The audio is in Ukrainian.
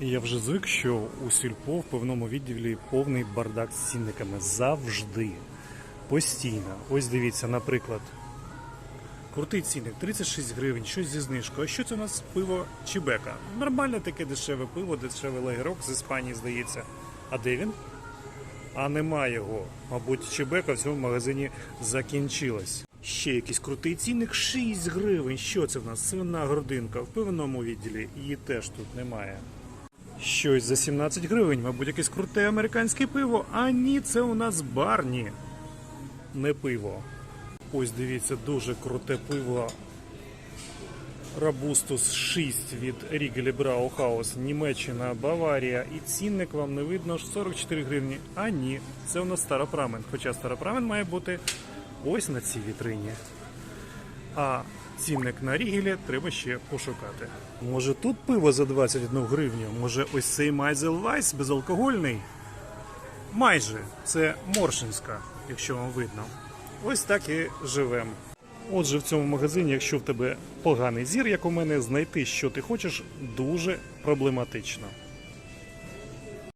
Я вже звик, що у сільпо в певному відділі повний бардак з цінниками завжди. Постійно. Ось дивіться, наприклад. Крутий цінник 36 гривень, щось зі знижкою. А що це у нас пиво Чебека? Нормальне таке дешеве пиво, дешевий лагерок з Іспанії, здається. А де він? А нема його. Мабуть, Чебека в цьому магазині закінчилась. Ще якийсь крутий цінник 6 гривень. Що це в нас? Свина грудинка в пивному відділі. Її теж тут немає. Щось за 17 гривень, мабуть, якесь круте американське пиво. А ні, це у нас барні. Не пиво. Ось дивіться, дуже круте пиво. Рабустус 6 від Рігелі Браухаус, Німеччина, Баварія. І цінник вам не видно ж 44 гривні. А ні, це у нас старопрамен. Хоча старопрамен має бути ось на цій вітрині. А цінник на Рігелі треба ще пошукати. Може тут пиво за 21 гривню? Може ось цей Майзел Вайс безалкогольний? Майже це Моршинська, якщо вам видно. Ось так і живемо. Отже, в цьому магазині, якщо в тебе поганий зір, як у мене, знайти, що ти хочеш, дуже проблематично.